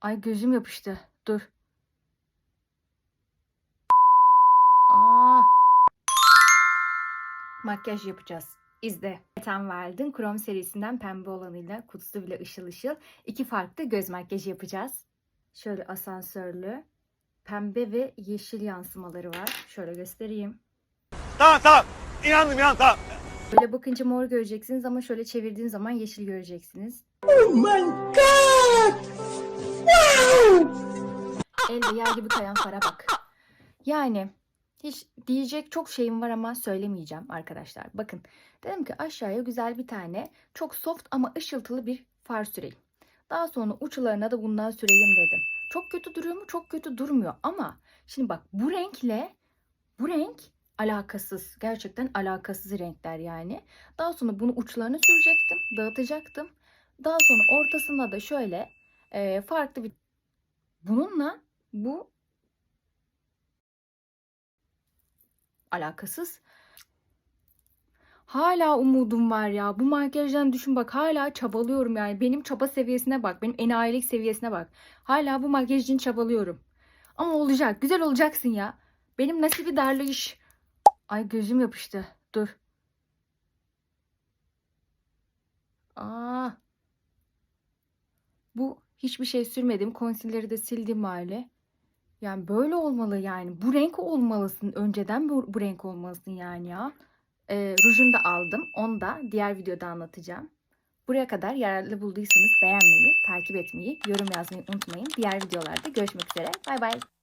Ay gözüm yapıştı. Dur. Aa. Makyaj yapacağız. İzle. Ten Wild'ın Chrome serisinden pembe olanıyla kutusu bile ışıl ışıl iki farklı göz makyajı yapacağız. Şöyle asansörlü pembe ve yeşil yansımaları var. Şöyle göstereyim. Tamam tamam. İnandım inandım tamam. Böyle bakınca mor göreceksiniz ama şöyle çevirdiğin zaman yeşil göreceksiniz. Elde yer gibi kayan fara bak. Yani hiç diyecek çok şeyim var ama söylemeyeceğim arkadaşlar. Bakın dedim ki aşağıya güzel bir tane çok soft ama ışıltılı bir far süreyim. Daha sonra uçlarına da bundan süreyim dedim. Çok kötü duruyor mu? Çok kötü durmuyor ama şimdi bak bu renkle bu renk alakasız. Gerçekten alakasız renkler yani. Daha sonra bunu uçlarına sürecektim. Dağıtacaktım. Daha sonra ortasına da şöyle e, farklı bir bununla bu alakasız. Hala umudum var ya. Bu makyajdan düşün bak hala çabalıyorum yani. Benim çaba seviyesine bak. Benim enayilik seviyesine bak. Hala bu makyaj için çabalıyorum. Ama olacak. Güzel olacaksın ya. Benim nasibi darlayış. Ay gözüm yapıştı. Dur. Aa. Bu hiçbir şey sürmedim. Concealer'ı da sildim hali. Yani böyle olmalı yani. Bu renk olmalısın. Önceden bu, bu renk olmalısın yani ya. Ee, rujunu da aldım. Onu da diğer videoda anlatacağım. Buraya kadar yararlı bulduysanız beğenmeyi, takip etmeyi, yorum yazmayı unutmayın. Diğer videolarda görüşmek üzere. Bay bay.